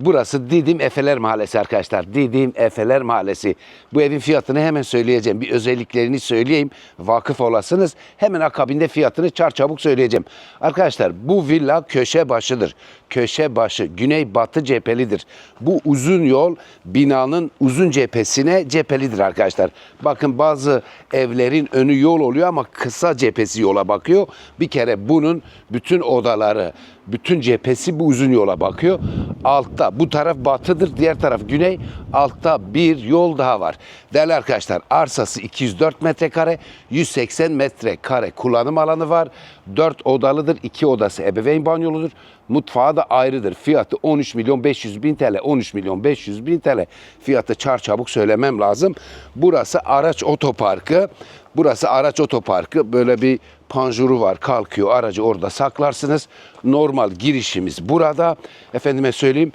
Burası Didim Efeler Mahallesi arkadaşlar. Didim Efeler Mahallesi. Bu evin fiyatını hemen söyleyeceğim. Bir özelliklerini söyleyeyim. Vakıf olasınız. Hemen akabinde fiyatını çarçabuk söyleyeceğim. Arkadaşlar bu villa köşe başıdır. Köşe başı güney batı cephelidir. Bu uzun yol binanın uzun cephesine cephelidir arkadaşlar. Bakın bazı evlerin önü yol oluyor ama kısa cephesi yola bakıyor. Bir kere bunun bütün odaları, bütün cephesi bu uzun yola bakıyor. Altta bu taraf batıdır, diğer taraf güney. Altta bir yol daha var. Değerli arkadaşlar arsası 204 metrekare, 180 metrekare kullanım alanı var. 4 odalıdır, 2 odası ebeveyn banyoludur. Mutfağı da ayrıdır. Fiyatı 13 milyon 500 bin TL. 13 milyon 500 bin TL. Fiyatı çarçabuk söylemem lazım. Burası araç otoparkı. Burası araç otoparkı. Böyle bir panjuru var. Kalkıyor. Aracı orada saklarsınız. Normal girişimiz burada. Efendime söyleyeyim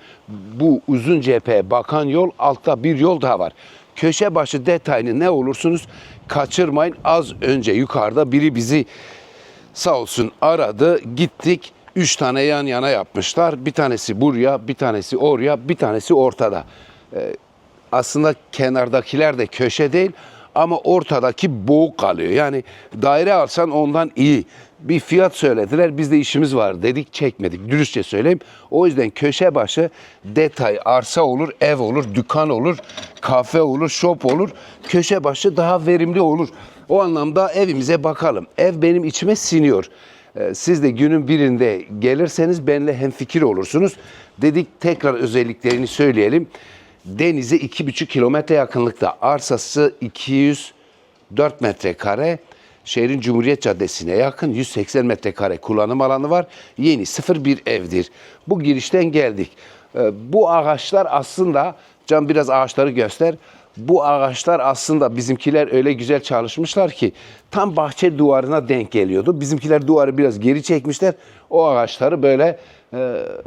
bu uzun cepheye bakan yol altta bir yol daha var. Köşe başı detayını ne olursunuz kaçırmayın. Az önce yukarıda biri bizi sağ olsun aradı. Gittik. Üç tane yan yana yapmışlar. Bir tanesi buraya, bir tanesi oraya, bir tanesi ortada. Ee, aslında kenardakiler de köşe değil ama ortadaki boğuk kalıyor. Yani daire alsan ondan iyi. Bir fiyat söylediler. Biz de işimiz var dedik çekmedik. Dürüstçe söyleyeyim. O yüzden köşe başı detay arsa olur, ev olur, dükkan olur, kafe olur, shop olur. Köşe başı daha verimli olur. O anlamda evimize bakalım. Ev benim içime siniyor. Ee, Siz de günün birinde gelirseniz benimle hemfikir olursunuz. Dedik tekrar özelliklerini söyleyelim. Denize 2,5 kilometre yakınlıkta arsası 204 metrekare. Şehrin Cumhuriyet Caddesi'ne yakın 180 metrekare kullanım alanı var. Yeni sıfır bir evdir. Bu girişten geldik. Ee, Bu ağaçlar aslında, Can biraz ağaçları göster. Bu ağaçlar aslında bizimkiler öyle güzel çalışmışlar ki tam bahçe duvarına denk geliyordu. Bizimkiler duvarı biraz geri çekmişler. O ağaçları böyle e,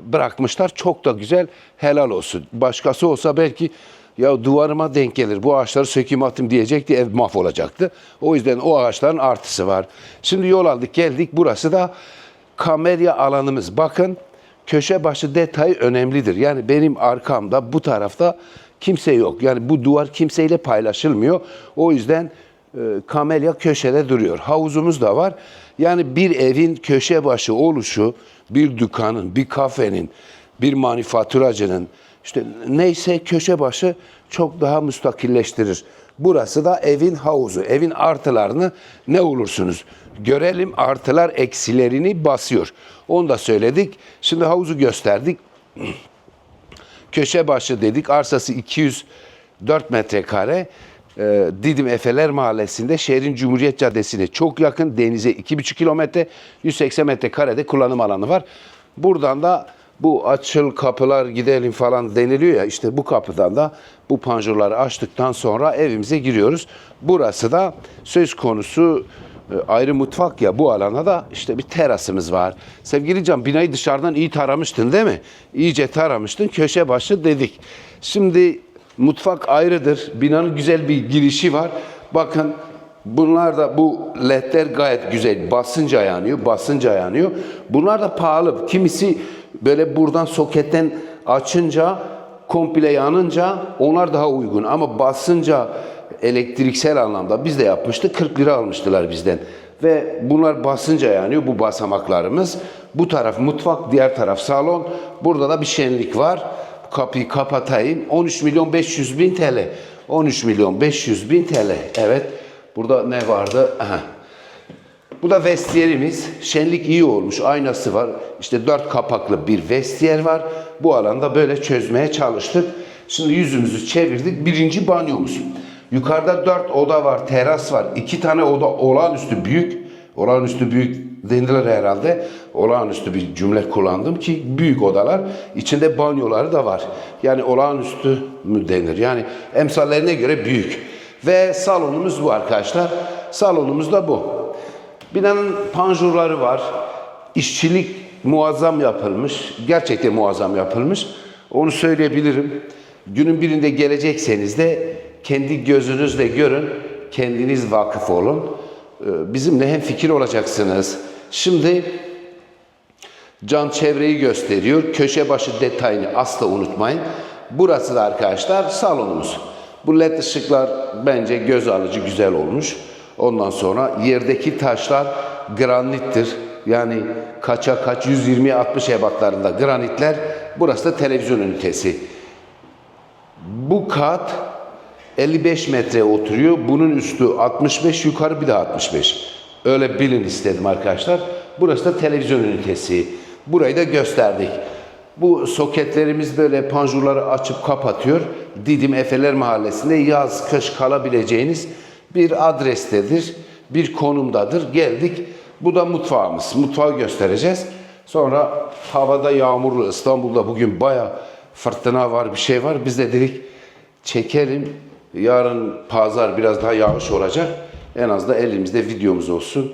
bırakmışlar. Çok da güzel. Helal olsun. Başkası olsa belki ya duvarıma denk gelir bu ağaçları sökeyim atayım diyecekti ev mahvolacaktı. O yüzden o ağaçların artısı var. Şimdi yol aldık geldik burası da kamerya alanımız. Bakın köşe başı detay önemlidir. Yani benim arkamda bu tarafta kimse yok. Yani bu duvar kimseyle paylaşılmıyor. O yüzden e, kamelya köşede duruyor. Havuzumuz da var. Yani bir evin köşe başı oluşu bir dükkanın, bir kafenin, bir manifaturacının işte neyse köşe başı çok daha müstakilleştirir. Burası da evin havuzu. Evin artılarını ne olursunuz? Görelim artılar eksilerini basıyor. Onu da söyledik. Şimdi havuzu gösterdik. Köşe başı dedik. Arsası 204 metrekare. Ee, Didim Efeler Mahallesi'nde şehrin Cumhuriyet Caddesi'ne çok yakın. Denize 2,5 kilometre, 180 metrekarede kullanım alanı var. Buradan da bu açıl kapılar gidelim falan deniliyor ya işte bu kapıdan da bu panjurları açtıktan sonra evimize giriyoruz. Burası da söz konusu ayrı mutfak ya bu alana da işte bir terasımız var. Sevgili Can binayı dışarıdan iyi taramıştın değil mi? İyice taramıştın köşe başı dedik. Şimdi mutfak ayrıdır. Binanın güzel bir girişi var. Bakın bunlar da bu ledler gayet güzel. Basınca yanıyor, basınca yanıyor. Bunlar da pahalı. Kimisi böyle buradan soketten açınca komple yanınca onlar daha uygun ama basınca elektriksel anlamda biz de yapmıştık 40 lira almıştılar bizden ve bunlar basınca yanıyor bu basamaklarımız bu taraf mutfak diğer taraf salon burada da bir şenlik var kapıyı kapatayım 13 milyon 500 bin TL 13 milyon 500 bin TL evet burada ne vardı Aha. Bu da vestiyerimiz. Şenlik iyi olmuş. Aynası var. İşte dört kapaklı bir vestiyer var. Bu alanda böyle çözmeye çalıştık. Şimdi yüzümüzü çevirdik. Birinci banyomuz. Yukarıda dört oda var. Teras var. İki tane oda olağanüstü büyük. Olağanüstü büyük dendiler herhalde. Olağanüstü bir cümle kullandım ki büyük odalar. içinde banyoları da var. Yani olağanüstü mü denir? Yani emsallerine göre büyük. Ve salonumuz bu arkadaşlar. Salonumuz da bu. Binanın panjurları var. İşçilik muazzam yapılmış. Gerçekten muazzam yapılmış. Onu söyleyebilirim. Günün birinde gelecekseniz de kendi gözünüzle görün. Kendiniz vakıf olun. Ee, Bizimle hem fikir olacaksınız. Şimdi Can çevreyi gösteriyor. Köşe başı detayını asla unutmayın. Burası da arkadaşlar salonumuz. Bu led ışıklar bence göz alıcı güzel olmuş. Ondan sonra yerdeki taşlar granittir. Yani kaça kaç 120 60 ebatlarında granitler. Burası da televizyon ünitesi. Bu kat 55 metre oturuyor. Bunun üstü 65, yukarı bir de 65. Öyle bilin istedim arkadaşlar. Burası da televizyon ünitesi. Burayı da gösterdik. Bu soketlerimiz böyle panjurları açıp kapatıyor. Didim Efeler Mahallesi'nde yaz kış kalabileceğiniz bir adrestedir. Bir konumdadır. Geldik. Bu da mutfağımız. Mutfağı göstereceğiz. Sonra havada yağmurlu İstanbul'da bugün baya fırtına var bir şey var. Biz de dedik çekelim. Yarın pazar biraz daha yağış olacak. En az da elimizde videomuz olsun.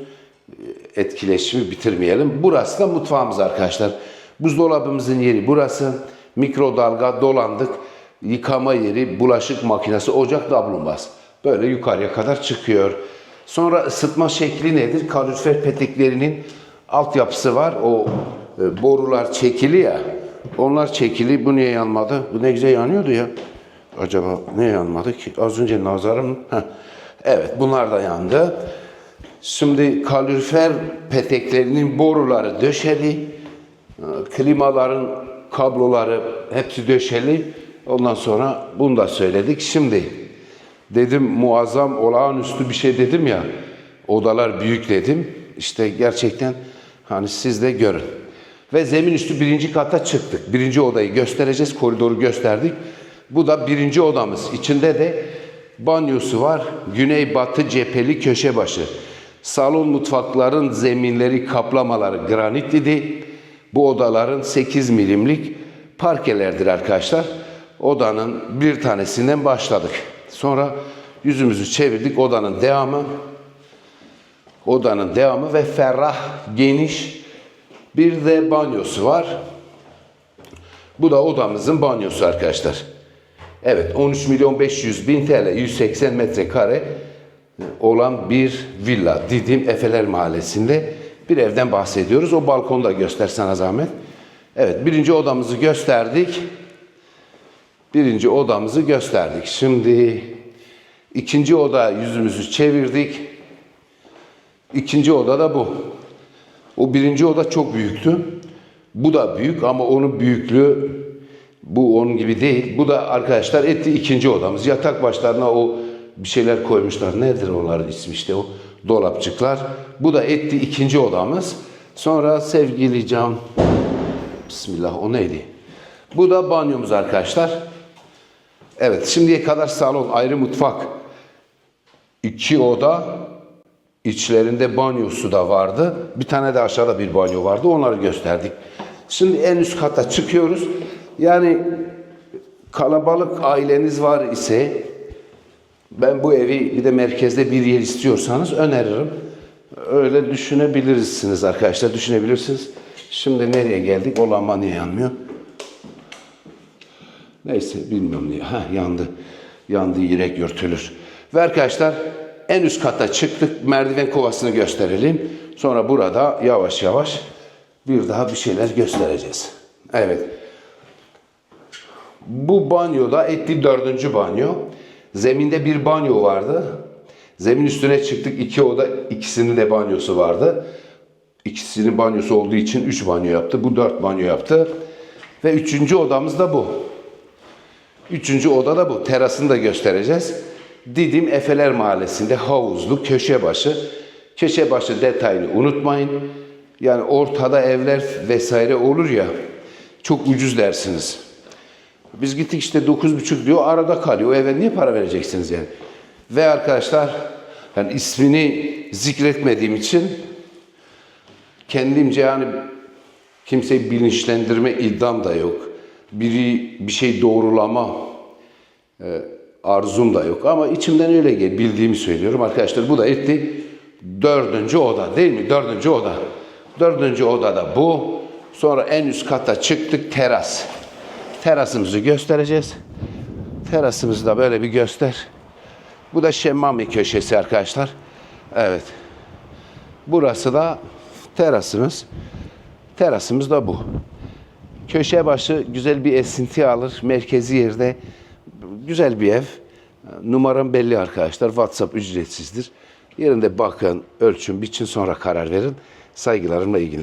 Etkileşimi bitirmeyelim. Burası da mutfağımız arkadaşlar. Buzdolabımızın yeri burası. Mikrodalga dolandık. Yıkama yeri, bulaşık makinesi, ocak dablumbaz. Böyle yukarıya kadar çıkıyor. Sonra ısıtma şekli nedir? Kalorifer peteklerinin altyapısı var. O e, borular çekili ya. Onlar çekili. Bu niye yanmadı? Bu ne güzel yanıyordu ya. Acaba ne yanmadı ki? Az önce nazarım. Heh. Evet bunlar da yandı. Şimdi kalorifer peteklerinin boruları döşeli. e, Klimaların kabloları hepsi döşeli. Ondan sonra bunu da söyledik. Şimdi dedim muazzam olağanüstü bir şey dedim ya. Odalar büyük dedim. İşte gerçekten hani siz de görün. Ve zemin üstü birinci kata çıktık. Birinci odayı göstereceğiz. Koridoru gösterdik. Bu da birinci odamız. İçinde de banyosu var. Güney-batı cepheli köşe başı. Salon mutfakların zeminleri kaplamaları granit idi. Bu odaların 8 milimlik parkelerdir arkadaşlar. Odanın bir tanesinden başladık. Sonra yüzümüzü çevirdik. Odanın devamı. Odanın devamı ve ferrah, geniş bir de banyosu var. Bu da odamızın banyosu arkadaşlar. Evet 13 milyon 500 bin TL 180 metrekare olan bir villa Didim Efeler Mahallesi'nde bir evden bahsediyoruz. O balkonu da göstersene zahmet. Evet birinci odamızı gösterdik. Birinci odamızı gösterdik. Şimdi ikinci oda yüzümüzü çevirdik. İkinci oda da bu. O birinci oda çok büyüktü. Bu da büyük ama onun büyüklüğü bu onun gibi değil. Bu da arkadaşlar etti ikinci odamız. Yatak başlarına o bir şeyler koymuşlar. Nedir onların ismi işte o dolapçıklar. Bu da etti ikinci odamız. Sonra sevgili Can Bismillah o neydi? Bu da banyomuz arkadaşlar. Evet şimdiye kadar salon ayrı mutfak. iki oda içlerinde banyosu da vardı. Bir tane de aşağıda bir banyo vardı. Onları gösterdik. Şimdi en üst kata çıkıyoruz. Yani kalabalık aileniz var ise ben bu evi bir de merkezde bir yer istiyorsanız öneririm. Öyle düşünebilirsiniz arkadaşlar. Düşünebilirsiniz. Şimdi nereye geldik? O lamba niye yanmıyor? Neyse bilmiyorum niye. Ha yandı. Yandı yürek yırtılır. Ve arkadaşlar en üst kata çıktık. Merdiven kovasını gösterelim. Sonra burada yavaş yavaş bir daha bir şeyler göstereceğiz. Evet. Bu banyoda etli dördüncü banyo. Zeminde bir banyo vardı. Zemin üstüne çıktık. iki oda ikisinin de banyosu vardı. İkisinin banyosu olduğu için üç banyo yaptı. Bu dört banyo yaptı. Ve üçüncü odamız da bu. Üçüncü oda da bu. Terasını da göstereceğiz. Didim Efeler Mahallesi'nde havuzlu köşe başı. Köşe başı detayını unutmayın. Yani ortada evler vesaire olur ya. Çok ucuz dersiniz. Biz gittik işte 9,5 diyor arada kalıyor. O eve niye para vereceksiniz yani? Ve arkadaşlar yani ismini zikretmediğim için kendimce yani kimseyi bilinçlendirme iddiam da yok. Biri bir şey doğrulama e, arzum da yok. Ama içimden öyle gel bildiğimi söylüyorum. Arkadaşlar bu da etti. Dördüncü oda değil mi? Dördüncü oda. Dördüncü odada bu. Sonra en üst kata çıktık teras. Terasımızı göstereceğiz. Terasımızı da böyle bir göster. Bu da Şemmami köşesi arkadaşlar. Evet. Burası da terasımız. Terasımız da bu. Köşe başı güzel bir esinti alır. Merkezi yerde güzel bir ev. Numaram belli arkadaşlar. WhatsApp ücretsizdir. Yerinde bakın, ölçün, biçin sonra karar verin. Saygılarımla iyi.